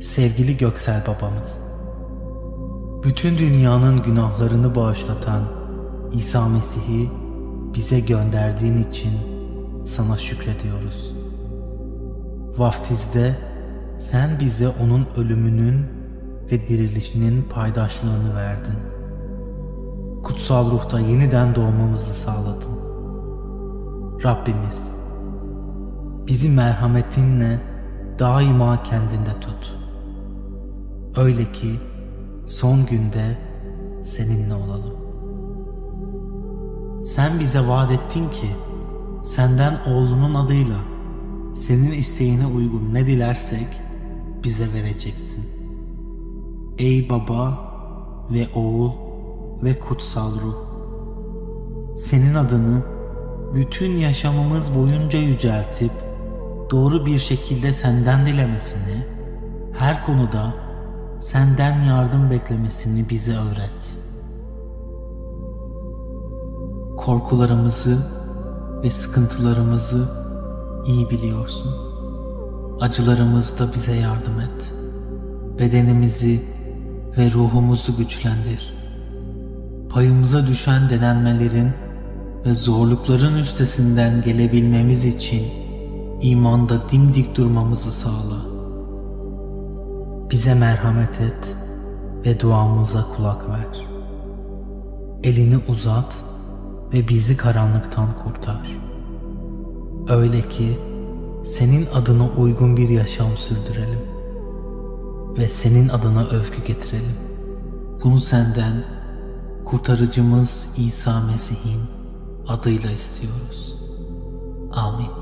sevgili Göksel babamız. Bütün dünyanın günahlarını bağışlatan İsa Mesih'i bize gönderdiğin için sana şükrediyoruz. Vaftizde sen bize onun ölümünün ve dirilişinin paydaşlığını verdin. Kutsal ruhta yeniden doğmamızı sağladın. Rabbimiz, bizi merhametinle daima kendinde tut. Öyle ki son günde seninle olalım. Sen bize vaat ettin ki senden oğlunun adıyla senin isteğine uygun ne dilersek bize vereceksin. Ey baba ve oğul ve kutsal ruh. Senin adını bütün yaşamımız boyunca yüceltip doğru bir şekilde senden dilemesini, her konuda senden yardım beklemesini bize öğret. Korkularımızı ve sıkıntılarımızı iyi biliyorsun. Acılarımızda bize yardım et. Bedenimizi ve ruhumuzu güçlendir. Payımıza düşen denenmelerin ve zorlukların üstesinden gelebilmemiz için imanda dimdik durmamızı sağla. Bize merhamet et ve duamıza kulak ver. Elini uzat ve bizi karanlıktan kurtar. Öyle ki senin adına uygun bir yaşam sürdürelim ve senin adına övgü getirelim. Bunu senden kurtarıcımız İsa Mesih'in adıyla istiyoruz. Amin.